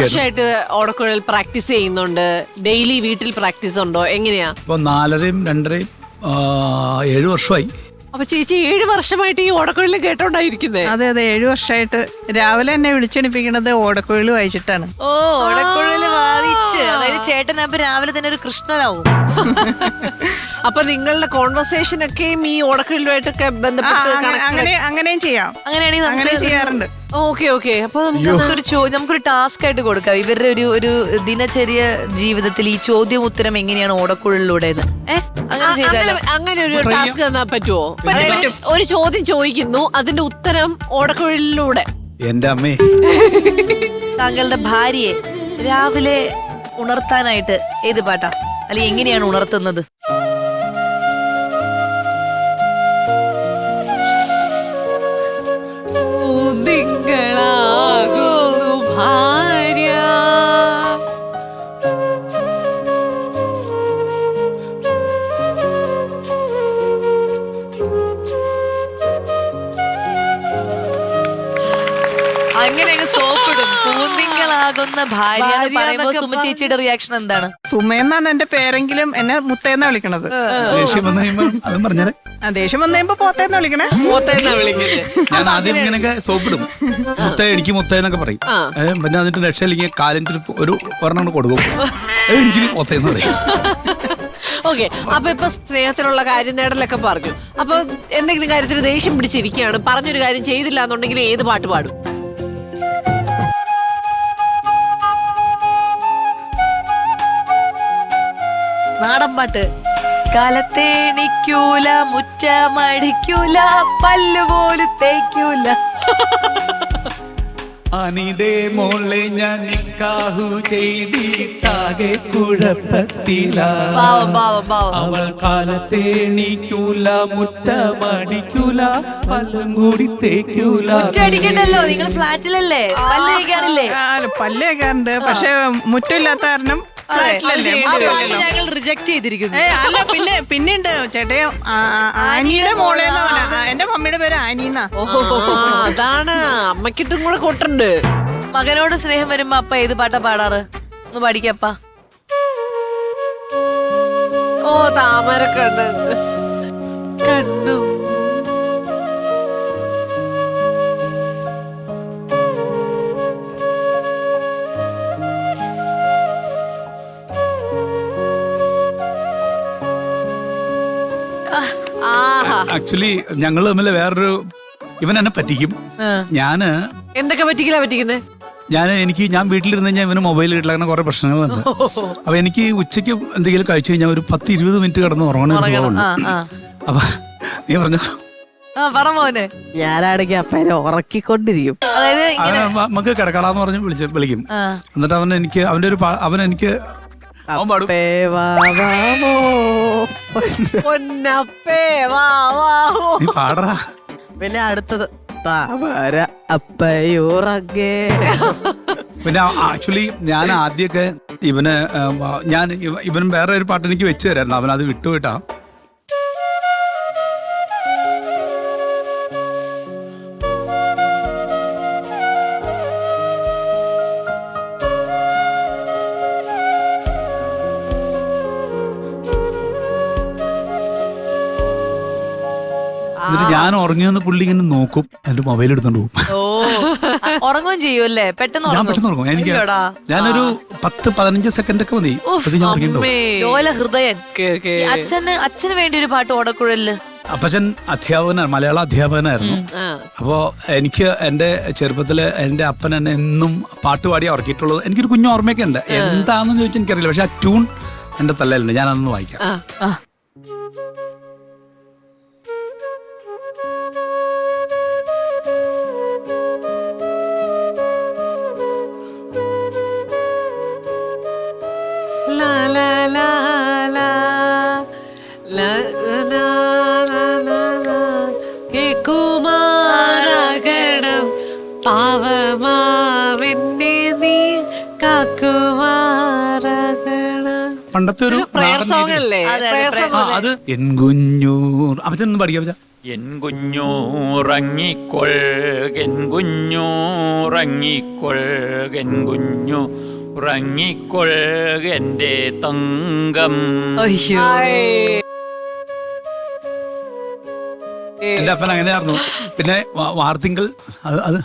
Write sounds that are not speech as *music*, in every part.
വർഷമായിട്ട് ഓടക്കുഴൽ പ്രാക്ടീസ് ചെയ്യുന്നുണ്ട്. ഡെയിലി വീട്ടിൽ പ്രാക്ടീസ് ഉണ്ടോ? എങ്ങനെയാ? ഇപ്പൊ നാലരയും രണ്ടരയും ഏഴു വർഷമായി. അപ്പൊ ചേച്ചി ഏഴ് വർഷമായിട്ട് ഈ ഓടക്കുഴലും കേട്ടോണ്ടായിരിക്കുന്നേ? അതെ അതെ. ഏഴു വർഷമായിട്ട് രാവിലെ എന്നെ വിളിച്ചെണിപ്പിക്കണത് ഓടക്കുഴൽ വായിച്ചിട്ടാണ് ഓ ഓടക്കുഴൽ വായിച്ച് അതായത് ചേട്ടൻ അപ്പൊ രാവിലെ തന്നെ ഒരു കൃഷ്ണനാവും. *laughs* അപ്പൊ നിങ്ങളുടെ കോൺവെർസേഷൻ ഒക്കെയും ഈ ഓടക്കുഴലുമായിട്ടൊക്കെ ബന്ധപ്പെട്ട് അങ്ങനെ- അങ്ങനെ അങ്ങനെയും ചെയ്യാം. അങ്ങനെയാണെങ്കിൽ അങ്ങനെ ചെയ്യാറുണ്ട്. Okay okay. അപ്പൊ നമുക്ക് നമുക്കൊരു ചോ- നമുക്കൊരു ടാസ്ക് ആയിട്ട് കൊടുക്കാം. ഇവരുടെ ഒരു ഒരു ദിനചര്യ ജീവിതത്തിൽ ഈ ചോദ്യം ഉത്തരം എങ്ങനെയാണ് ഓടക്കുഴലിലൂടെ ഏഹ് അങ്ങനെ ചെയ്താലോ? അങ്ങനെ ഒരു ടാസ്ക് തന്നാ പറ്റുമോ അതായത് ഒരു ചോദ്യം ചോദിക്കുന്നു അതിന്റെ ഉത്തരം ഓടക്കുഴലിലൂടെ. എന്റെ അമ്മേ. താങ്കളുടെ ഭാര്യയെ രാവിലെ ഉണർത്താനായിട്ട് ഏത് പാട്ടാ? അല്ലെങ്കിൽ എങ്ങനെയാണ് ഉണർത്തുന്നത്? അങ്ങനെ സോപ്പിടും. പൂന്തിങ്കളാകുന്ന ഭാര്യ എന്ന് പറയുമ്പോൾ സുമ ചേച്ചിയുടെ റിയാക്ഷൻ എന്താണ്? സുമയെന്നാണ് എന്റെ പേരെങ്കിലും എന്നെ മുത്തേന്ന വിളിക്കണത്. ദേഷ്യം വന്നു അതും ആ ദേഷ്യം വന്നു കഴിയുമ്പോ പോത്തേന്നാ വിളിക്കണേ. പോത്തേന്ന വിളിക്കുന്നത് ഞാൻ ആദ്യം ഇങ്ങനെയൊക്കെ സോപ്പിടും. മുത്ത എനിക്ക് മുത്തേന്നൊക്കെ പറയും. ഏ, പിന്നെ എന്നിട്ട് രക്ഷയില്ലെങ്കിൽ അല്ലെങ്കിൽ ഒരു ഒരു ഒരെണ്ണം കൂടെ കൊടുക്കും. ഏ, എനിക്ക് മുത്തേന്ന് പറയും. ഓക്കെ അപ്പൊ ഇപ്പൊ സ്നേഹത്തിലുള്ള കാര്യം നേടലൊക്കെ പറഞ്ഞു. അപ്പൊ എന്തെങ്കിലും കാര്യത്തിൽ ദേഷ്യം പിടിച്ചിരിക്കുകയാണ് പറഞ്ഞൊരു കാര്യം ചെയ്തില്ല എന്നുണ്ടെങ്കിൽ ഏത് പാട്ട് പാടും? നാടൻ പാട്ട്. കാലത്തേണിക്കൂല മുറ്റമടിക്കൂല പല്ലുപോലെ തേക്കൂല. അനിടെ മോളെ ഞാൻ നിക്കാഹു ചെയ്തിട്ടാകെ കുഴപ്പത്തില. അവൾ കാലത്തേണിക്കൂല മുറ്റമടിക്കൂല പല്ലും കൂടി തേക്കൂല. മുറ്റടിക്കണ്ടല്ലോ നിങ്ങൾ ഫ്ലാറ്റിലല്ലേ? പല്ലേക്കാറില്ലേ പല്ലേക്കാറുണ്ട് പക്ഷെ മുറ്റില്ലാത്ത കാരണം ഞങ്ങൾ റിജക്ട് ചെയ്തിരിക്കുന്നു. അല്ല പിന്നെ പിന്നെയുണ്ട് ചേട്ടേ ആ, ആ, ആനിയുടെ മോളെ. എന്റെ മമ്മിയുടെ പേര് ആനിന്നാ. ഓഹോ അതാണ്. അമ്മക്കിട്ടും കൂടെ കൊട്ടുണ്ട്. മകനോട് സ്നേഹം വരുമ്പോ അപ്പ ഏത് പാട്ടാ പാടാറ്? ഒന്ന് പഠിക്കപ്പ ഓ താമര കണ്ടു കണ്ണും ആക്ച്വലി ഞങ്ങൾ തമ്മിൽ വേറൊരു ഇവൻ എന്നെ പറ്റിക്കും. ഞാൻ എന്തൊക്കെ പറ്റിക്കില്ല പറ്റിക്കുന്നത് ഞാൻ എനിക്ക് ഞാൻ വീട്ടിലിരുന്ന് കഴിഞ്ഞാൽ ഇവന് മൊബൈൽ കിട്ടില്ല അങ്ങനെ കുറെ പ്രശ്നങ്ങളുണ്ട് അപ്പൊ എനിക്ക് ഉച്ചയ്ക്ക് എന്തെങ്കിലും കഴിച്ചു കഴിഞ്ഞാൽ ഒരു പത്ത് ഇരുപത് മിനിറ്റ് കിടന്ന് ഉറങ്ങണ അപ്പൊ നീ പറഞ്ഞു? ആ പറ മോനെ. ഞാനാണെങ്കിൽ അപ്പനെ ഉറക്കിക്കൊണ്ടിരിക്കും. നമുക്ക് കിടക്കടാന്ന് പറഞ്ഞ് വിളിച്ച് വിളിക്കും. എന്നിട്ട് അവൻ എനിക്ക് അവന്റെ ഒരു അവൻ എനിക്ക് അപ്പേ വാ വാമോ. പൊന്നപ്പേ വാ വാ ഓ. നീ പാടറാ പിന്നെ അടുത്തത്. താമര അപ്പയൂറങ്ങേ. പിന്നെ ആക്ച്വലി ഞാൻ ആദ്യമൊക്കെ ഇവന് ഞാൻ ഇവൻ വേറെ ഒരു പാട്ട് എനിക്ക് വെച്ചു തരായിരുന്നു. അവൻ അത് വിട്ടുപോയിട്ടാ എന്നിട്ട് ഞാൻ ഉറങ്ങിയെന്ന് പുള്ളി ഇങ്ങനെ നോക്കും. എന്റെ മൊബൈൽ എടുത്തോണ്ട് പോകും. ഓ. ഉറങ്ങുകയും ചെയ്യുമല്ലേ പെട്ടെന്ന് ഞാൻ പെട്ടെന്ന് ഉറങ്ങും. എനിക്ക് അയ്യോടാ. ഞാനൊരു പത്ത് പതിനഞ്ച് സെക്കൻഡ് ഒക്കെ മതി. അത് ഞാൻ. ലോല ഹൃദയൻ. Okay, okay. ഈ അച്ഛന് അച്ഛന് വേണ്ടി ഒരു പാട്ട് ഓടക്കുഴലിൽ. അപ്പച്ചൻ അധ്യാപകനാണ് മലയാള അധ്യാപകനായിരുന്നു. അപ്പോ അപ്പോൾ എനിക്ക് എന്റെ ചെറുപ്പത്തിൽ എന്റെ അപ്പൻ എന്നെ എന്നും പാട്ട് പാടി ഉറക്കിയിട്ടുള്ളത്. എനിക്കൊരു കുഞ്ഞു ഓർമ്മയൊക്കെ ഉണ്ട് എന്താണെന്ന് ചോദിച്ചാൽ എനിക്കറിയില്ല. പക്ഷെ ആ ട്യൂൺ എന്റെ തലയിലുണ്ട്. ഞാനതൊന്ന് വായിക്കാം. ആ. പാവമാവിന്റെ നീ കാക്കുമാരഗണം പണ്ടത്തെ ഒരു പ്രയർ സോങ്. അല്ലേ? അതെ, ആ, എൻ കുഞ്ഞൂർ. അപ്പച്ചൻ ഒന്ന് പഠിക്കാം അപ്പച്ച എൻ കുഞ്ഞൂറങ്ങിക്കൊൾ എൻ കുഞ്ഞൂറങ്ങിക്കൊൾ എൻ കുഞ്ഞു ഉറങ്ങിക്കൊൾ എന്റെ തങ്കം. അയ്യോ. എന്റെ അപ്പൻ അങ്ങനെയായിരുന്നു. പിന്നെ വാ- വാർത്തിങ്കൾ അത് അത്.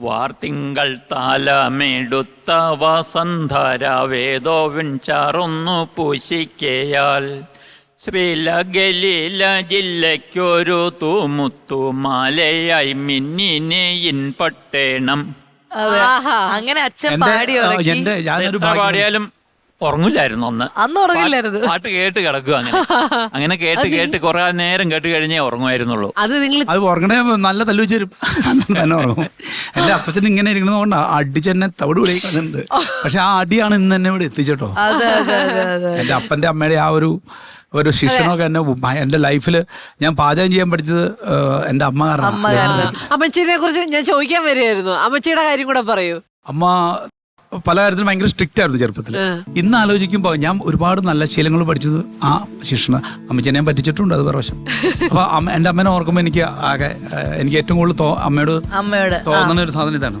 വാർത്തിങ്കൾ താലമെടുത്ത വസന്തരാവേദോ വിൺചാറൊന്നു പൂശിക്കയാൽ. ശ്രീലഗലീല ജില്ലയ്ക്കൊരു തൂമുത്തുമാലയായി മിന്നിനെയിൻ പട്ടേണം. അതെ. അങ്ങനെ അച്ഛൻ എന്റെ പാടി ഉറക്കി. എന്റെ ഞാനൊരു എത്ര ഭാഗ്യം. പാടിയാലും ഉറങ്ങില്ലായിരുന്നു അന്ന്. അന്ന് ഉറങ്ങില്ലായിരുന്നു. പാട്ട് കേട്ട് കിടക്കുക അങ്ങനെ. *laughs* അങ്ങനെ കേട്ട് കേട്ട് കുറെ നേരം കേട്ട് കഴിഞ്ഞേ ഉറങ്ങുമായിരുന്നുള്ളൂ. അത് നിങ്ങൾ അത് ഉറങ്ങണേ നല്ല തല്ലു വെച്ച് അന്ന് തന്നെ ഉറങ്ങും. എന്റെ അപ്പച്ചൻ ഇങ്ങനെ ഇരിക്കണതുകൊണ്ട് അടിച്ചെന്നെ തവിട് വിളിക്കുന്നുണ്ട് *laughs* പക്ഷെ ആ അടിയാണ് ഇന്ന് എന്നെ ഇവിടെ എത്തിച്ചേട്ടോ. അതെ അതെ അതെ അതെ. എന്റെ അപ്പന്റെ അമ്മയുടെ ആ ഒരു ഒരു ശിക്ഷണമൊക്കെ എന്നെ എന്റെ എന്റെ ലൈഫിൽ ഞാൻ പാചകം ചെയ്യാൻ പഠിച്ചത് എന്റെ എന്റെ അമ്മ കാരണമാണ് കാരണം. കാരണം അമ്മച്ചിനെ കുറിച്ച് ഞാൻ ചോദിക്കാൻ വരികയായിരുന്നു. അമ്മച്ചിയുടെ കാര്യം കൂടെ പറയൂ. അമ്മ പല കാര്യത്തിലും ഭയങ്കര സ്ട്രിക്റ്റ് ആയിരുന്നു ചെറുപ്പത്തിൽ. ഇന്ന് ആലോചിക്കുമ്പോൾ ഞാൻ ഒരുപാട് നല്ല ശീലങ്ങൾ പഠിച്ചത് ആ ശിക്ഷണ അമ്മച്ചനെ ഞാൻ പറ്റിച്ചിട്ടുണ്ട് അത് പ്രാവശ്യം അപ്പൊ എന്റെ എന്റെ അമ്മനെ ഓർക്കുമ്പോൾ എനിക്ക് ആകെ എനിക്ക് ഏറ്റവും കൂടുതൽ അമ്മയോട് തോന്നുന്ന ഒരു സാധനം ഇതാണ്.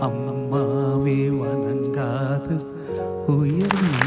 அம்மாவே வணங்காது. உயர்ந்த